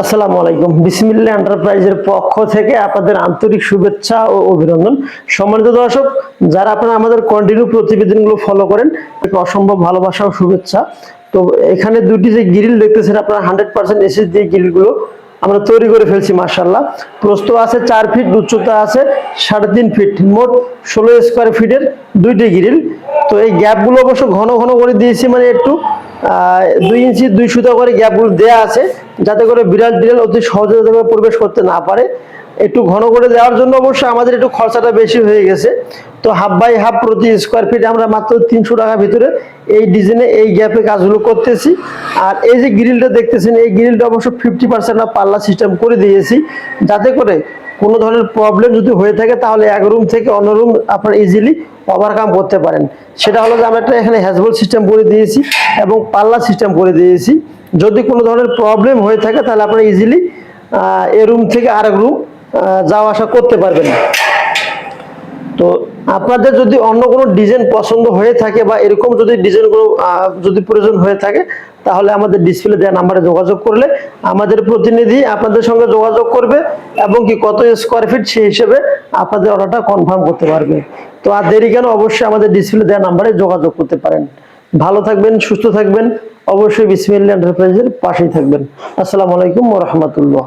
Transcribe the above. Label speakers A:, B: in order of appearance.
A: আসসালামু আলাইকুম। বিসমিল্লা এন্টারপ্রাইজের পক্ষ থেকে আপনাদের আন্তরিক শুভেচ্ছা ও অভিনন্দন। সম্মানিত দর্শক, যারা আপনারা আমাদের কন্টিনিউ প্রতিবেদনগুলো ফলো করেন অসম্ভব ভালোবাসা ও শুভেচ্ছা। তো এখানে দুটি যে গ্রিল দেখতেছেন আপনারা হান্ড্রেড পার্সেন্ট এসএস দিয়ে গ্রিলগুলো আমরা তৈরি করে ফেলছি মার্শাল্লাহ প্রস্ত আছে চার ফিট উচ্চতা আছে সাড়ে তিন ফিট মোট ষোলো স্কোয়ার ফিটের দুইটি গ্রিল তো এই গ্যাপগুলো অবশ্য ঘন ঘন করে দিয়েছি মানে একটু দুই ইঞ্চি, দুই সুতা করে গ্যাপগুলো দেওয়া আছে, যাতে করে বিড়াল বিড়াল অতি সহজে প্রবেশ করতে না পারে। একটু ঘন করে দেওয়ার জন্য অবশ্য আমাদের একটু খরচাটা বেশি হয়ে গেছে। তো হাফ বাই হাফ প্রতি স্কোয়ার ফিট আমরা মাত্র তিনশো টাকার ভিতরে এই ডিজাইনে এই গ্যাপে কাজগুলো করতেছি। আর এই যে গ্রিলটা দেখতেছেন, এই গ্রিলটা অবশ্য ফিফটি পার্সেন্ট পাল্লা সিস্টেম করে দিয়েছি, যাতে করে কোনো ধরনের প্রবলেম যদি হয়ে থাকে, তাহলে এক রুম থেকে অন্য রুম আপনার ইজিলি ওভারকাম করতে পারেন। সেটা হলো যে আমরা একটা এখানে হ্যাজবল সিস্টেম করে দিয়েছি এবং পাল্লা সিস্টেম করে দিয়েছি। যদি কোনো ধরনের প্রবলেম হয়ে থাকে, তাহলে আপনারা ইজিলি এ রুম থেকে আরেক রুম যাওয়া আসা করতে পারবেন। তো আপনাদের যদি অন্য কোনো ডিজাইন পছন্দ হয়ে থাকে বা এরকম যদি ডিজাইনগুলো যদি প্রয়োজন হয়ে থাকে, তাহলে আমাদের ডিসপ্লে দেওয়া নাম্বারে যোগাযোগ করলে আমাদের প্রতিনিধি আপনাদের সঙ্গে যোগাযোগ করবে এবং কি কত স্কোয়ার ফিট সেই হিসেবে আপনাদের অর্ডারটা কনফার্ম করতে পারবে। তো আর দেরি কেন, অবশ্যই আমাদের ডিসপ্লে দেওয়া নাম্বারে যোগাযোগ করতে পারেন। ভালো থাকবেন, সুস্থ থাকবেন, অবশ্যই বিসমিল্লা এন্টারপ্রাইজের পাশেই থাকবেন। আসসালামু আলাইকুম ওরহমতুল্লাহ